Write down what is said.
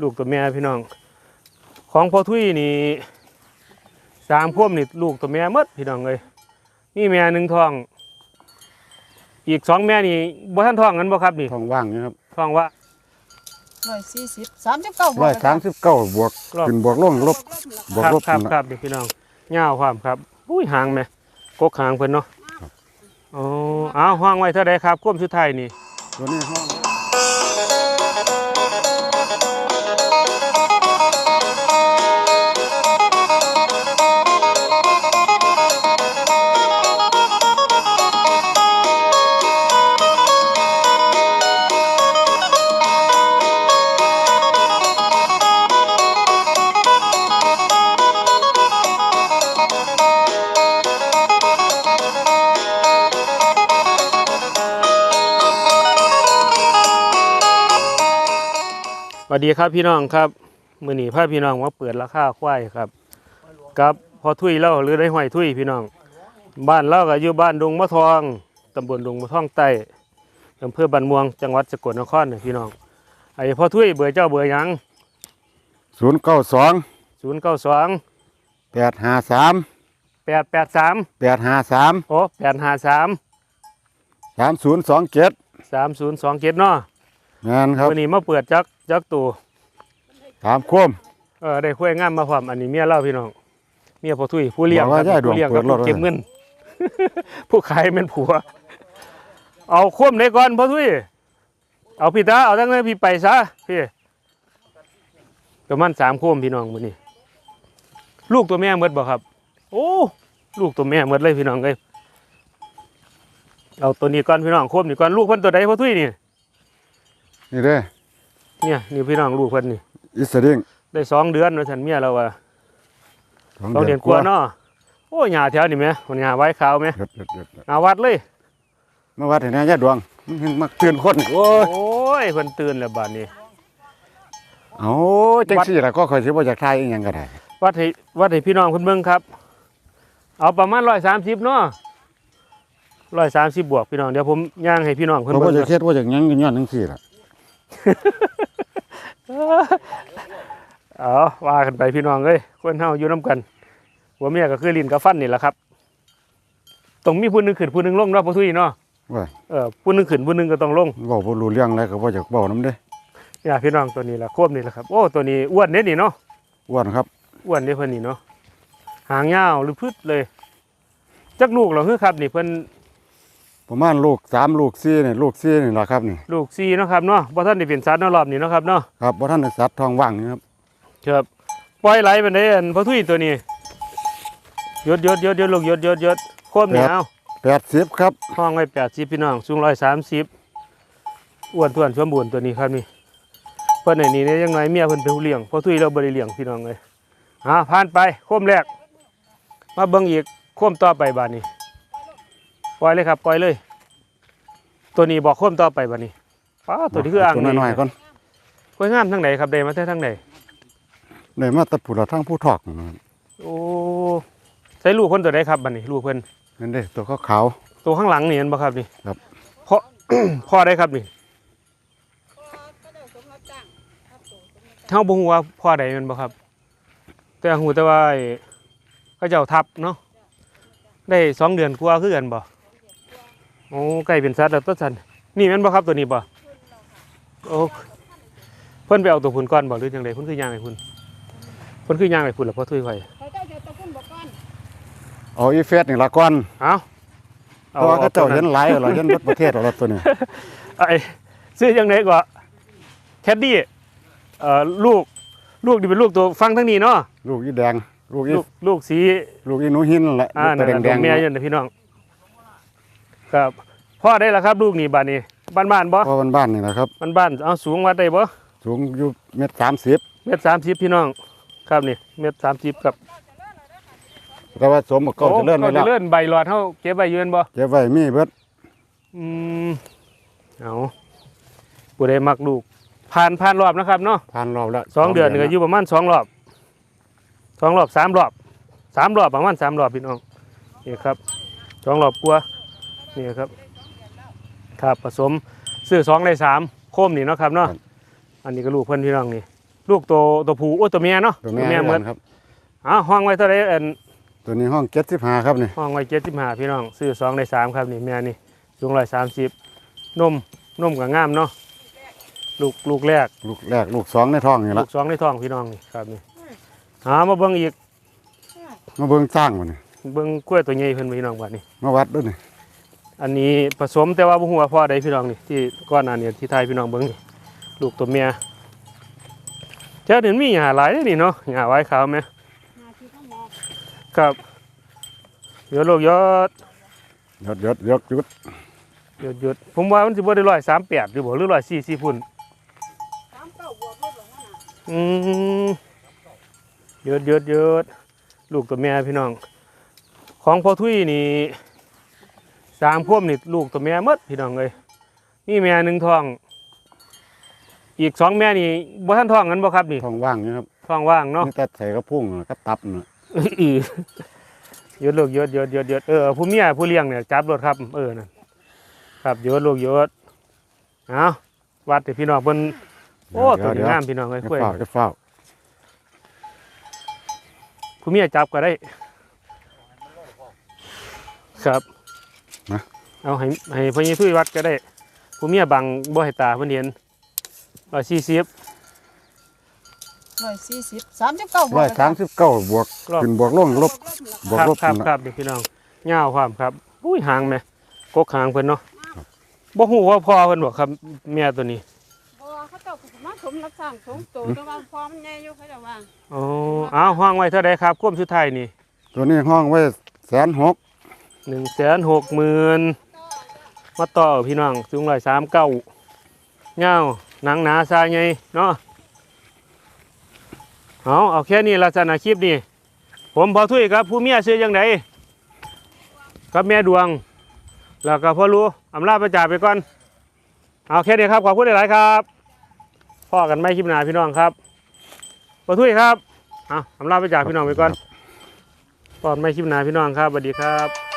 ลูกตัวแม่พี่น้อง ของพ่อทุยนี่สามพ่วมนี่ลูกตัวแม่หมดพี่น้องเลยนี่แม่หนึ่งท้อง อีกสองแม่นี่บ่ท่านท้องกันบ่ครับนี่ท้องว่างนี่ครับท้องว่าร้อยสี่สิบสามสิบเก้าร้อยสามสิบเก้าบวกรอบขึ้นบวกลงลบบวกครับลบครับนั่นคน่ะรับนี่พี่น้องเงาวความครับอุ้ยหางไหมกกหางเพิ่นเนาะอ๋ออ้าวห้องไว้เท่าใดครับควมสุดท้ายนี่ตัวนี้ห้อง วัสดีครับพี่น้องครับมื้อนี้พาพี่น้องมาเปิดราคาควายครับกับพอทุยเล่าหรือได้ห้อยทุยพี่น้อง บ้านเล่าก็อยู่บ้านดงมะทองตำบลดงมะทองใต้อำเภอบ้านม่วงจังหวัดสกลนครน่ะพี่น้องไอ้พอทุยเบอร์เจ้าเบอร์หยังศูนย์เก้าสอง092แปดห้าสาม883แปดห้าสามโอ้853สามศูนย์สองเจ็ด3027เนาะ งานครับมื้อนี้มาเปิดจักจักตัวถามคมเออได้คุยงานมาพร้อมอันนี้เมียเล่าพี่น้องเมียพอทุยผู้เลี้ยงบอกว่าครับย่าดวผู้งเลี้ยงเปิกับดรถผู้เก็บเงินผู้ขายเป็นผัว เอาคว่ำได้ก่อนพ่อทุยเอาพี่ตาเอาตั้งแต่พี่ไปซะพี่ประมาณสามโคมพี่น้องมื้อนี้ ลูกตัวแม่หมดบ่ครับ โอ้ลูกตัวแม่หมดเลยพี่น้องเลยเอาตัวนี้ก่อนพี่น้องโคมนี่ก่อนลูกเพิ่นตัวใดพ่อทุยนี่ นี่เด้อเนี่ยนี่พี่น้องลูกเพิ่นนี่อิสริงได้สองเดือนแล้วฉันเมียเราว่าสองเดือนกว่าเนาะโอ้ยหญ้าแถวนี่แหมมันหญ้าไว้ขาวไหมเด็ดเด็ดเด็ดเด็ดเอาวัดเลยมาวัดเห็นไหมญาติดวงมันเห็นมักเตือนคนโอ้ยโอ้ยเพิ่นตื่นแล้วบัดนี้เอาจังสี่ละก็คอยสิบ่อยากทายอีหยังก็ได้วัดให้วัดให้พี่น้องเพิ่นเบิ่งครับ เอาประมาณ130เนาะ130บวกพี่น้องเดี๋ยวผมย่างให้พี่น้องเพิ่นเพราะเบิ่ว่างจะเฮ็ดว่าจากหยังกันย้อนจังสี่ล่ะ เอาว่ากันไปพี่น้องเอ้ยคนเฮาอยู่นํกันหัวเมียก็คือลิ้นกับฟันนี่แหละครับต้องมีผู้หนึงขึ้นผู้หนึงลงเนาะพ่อทุยเนาะว่าเออผู้หนึงขึ้นผู้หนึงก็ต้องลงเว้าบ่รู้เรื่องอะไรก็บ่อยากเว้านำเด้เนี่ยพี่น้องตัวนี้ละควบนี่แหละครับ โอ้ตัวนี้อ้วนเด้นี่เนาะอ้วนครับอ้วนเด้เพิ่นนี่เนาะหางยาวหรือพืชเลยจักลูกเหรอคือครับนี่เพิ่น ประมาณลูกสามลูกสี่นี่ลูกสี่นี่ล่ะครับนี่ลูกซีเนาะครับเนาะบ่ทันได้เป็นสัตว์เนาะรอบนี้เนาะครับเนาะครับบ่ทันได้สัตว์ท้องว่างนี่ครับครับปล่อยไหลไปได้อันพอทุยตัวนี้ยดยดยดยดลูกยดยดยดควบนี่เอา80ครับห้องไว้80พี่น้องสูง130อ้วนท้วนสมบูรณ์ตัวนี้ครับนี่เพิ่นไอ้นี่เนี่ยยังไงเมียเพิ่นเป็นผู้เลี้ยงพอทุยเราบ่ได้เลี้ยงพี่น้องเลยอ่าผ่านไปโคมแรกมาเบิ่งอีกโคมต่อไปบาดนี้ ปล่อยเลยครับปล่อยเลย ตัวนี้บอกโคมต่อไปบาดนี้ป้าตัวนี้คืออ่างตัวน้อยๆก่อนกล้วยงามทั้งไหนครับได้มาแต่ทั้งไหนได้มาแตะผู้ละทั้งผู้ทอกนะครับโอ้ใช้ลูกเพิ่นตัวใดครับบัดนี้ลูกเพิ่นนั่นเด้ตัวขาวตัวข้างหลังนี่เห็นบ่ครับนี่ครับพ่อพ่อได้ครับนี่เฮาบ่ฮู้ว่าพ่อใดแม่นบ่ครับ แต่ฮู้แต่ว่าไอ้เขาเจ้าทับเนาะได้สองเดือนกว่าคือกันบ่ โอ้ใกล้เป็นสัตว์แล้วตัวสันนี่แม่นบ่ครับตัวนี้บ่โอ้เพิ่นไปเอาตัวพุ่นก่อนบ่หรือจังไดเพิ่นคือย่างให้พุ่นเพิ่นคือย่างให้พุ่นแล้วพอทุยไว้เขาเจ้าจะตะกุนบอกก่อนๆเอาอีเฟสนี่ละก่อนเอาเพราะว่าเขาเจ้าเห็นหลายแล้วเห็นรถประเทศแล้วรถตัวนี้ไอ้ซื้อยังไงก็แคดดี้เอ่อลูกลูกนี่เป็นลูกตัวฟังทั้งนี้เนาะลูกอีแดง ลูกอีลูกลูกสี ลูกอีหนูหินนั่นแหละอ่าลูกนั่ตัวนแดน่ะงลูกแม่อยันนะพี่น้อง ครับ พ่อได้แล้วครับลูกนี่บ้านนี้บ้านบ้านๆบ่ๆเพราะบ้านๆนี่แหละครับบ้านบ้านๆเอาสูงวัดได้บ่สูงอยู่เมตรสามสิบเมตรสามสิบพี่น้องครับนี่เมตรสามสิบครับแต่ว่าสมกับเก่าเจะเลื่อนโอ้ไว้แล้วเลื่อนใบหลอดเฮาเก็บใบยืนบ่เก็บไว้มีเบิดอืมเอาผู้ใดมักลูก ผ่านผ่านรอบนะครับเนาะผ่านรอบแล้วสองเดือนนี่ก็อยู่ประมาณสองรอบสองรอบสามรอบสามรอบประมาณสามรอบพี่น้องนี่ครับสองรอบกลัวานี่ครับ ครับผสมซื้อสองในสามโคมนี่เนาะครับเนาะอันนี้ก็ลูกเพื่อนพี่น้องนี่ ลูกตัวตัวผู้โอ้ตัวเมียเนาะตัวแม่เหมือนครับอ้าวห้องไว้เท่าไหรเอ็นตัวนี้ห้องเจ็ดสิบห้าครับนี่ห้องไว้เจ็ดสิบห้าพี่น้องซื้อสองได้สามครับนี่แม่นี่สูงร้อยสามสิบนมนมกับงามเนาะลูกลูกแรก ลูกแรกลูกสองในท้องนี่ลูละกสองในท้องพี่น้องนี่ครับนี่หามาเบิ่งอีกมาเบิ่งสร้างมันนี่เบิ่งกล้วยตัวใหญ่เพิ่นพี่น้องบัดนี้มาวัดด้วยนี่ อันนี้ผสมแต่ว่าบ่ฮู้ว่าพ่อใดพี่น้องนี่ที่ก้อนอันนี้ที่ไทยพี่น้องเบิ่งนี่ลูกตัวเมียเจ้าเดี๋ยวมีหญ้าหลายเด้อนี่เนาะหญ้าไว้ขาวไหมหาที่ข้างนอกครับเดี๋ยวลูกยอดยดยดยดยุดหยุดหยุดผมว่ามันสิบ่ได้ร้อยสามแปดหรือบ่หรือร้อยสี่สี่พุ่นสามเก้าบวกลบหรอวะน่ะอืมหยุดหยุดหยุดลูกตัวแม่พี่น้อง ของพ่อทุยนี่ สามพ่วมนี่ลูกตัวแม่หมดพี่น้องเลยนี่แม่หนึ่งท้อง อีกสองแม่นี่บ่ท่านท้องกันบ่ครับนี่ท้องว่างนี่ครับท้องว่างเนาะนี่แต่ใส่กระพุ้งก็ตับน่ะอือหยุดลูกหยุดหยุดหยุดหยุดเออผู้เมียผู้เลี้ยงเนี่ยจับรถครับ เออนั่นครับหยุดลูกหยุดเอาวัดให้พี่น้องเพิ่นโอ้ตัวเดี๋นี้ยวงามพี่น้องเลยจะกล้วยเฝ้าจะเฝ้าผู้เมียจับก็ได้ ครับ นะเอาให้ให้พญทุยวัดก็ได้ผู้เมียบังบ่ให้ตาเพิ่นเห็นร้อยสี่สิบร้อยสี่สิบสามสิบเก้าบวกร้อยสามสิบเก้าบวกรอบขึ้นบวกลงลบบวกครับลบครับนั่นคล่ะรับเด็กพี่น้องเงาวความครับอุ้ยหางไหมกกหางเพิ่นเนาะบ่ฮู้ว่าพ่อเพิ่นบอกครับเมียตัวนี้บ่เขาเจ้าก็สิมาสมรักสร้างสงโตแต่ว่าพอมันใหญ่อยู่เขาเจะว่าอ๋อเอาห้องไว้เท่าใดครับควมสุดท้ายนี่ ตัวนี้ห้องไว้แสนหก หนึ่งแสนหกหมื่นมาต่อพี่น้องสูงร้อยสามเก้าเงาหนังหนาซาไงเนาะเอาเอาแค่นี้ลักษณะคลิปนี่ผมพอทุยครับ ผู้เมียซื้อยังไงกับแม่ดวง แล้วก็พ่อรู้อำลาประจ่าไปก่อน เอาแค่นี้ครับ ขอบคุณหลายครับ พ่อกันไม่คลิปหนาพี่น้องครับพอทุยครับเอาอำลาประจ่าพี่น้องไปก่อนพ่อไม่คลิปหนาพี่น้องครับสวัสดีครับ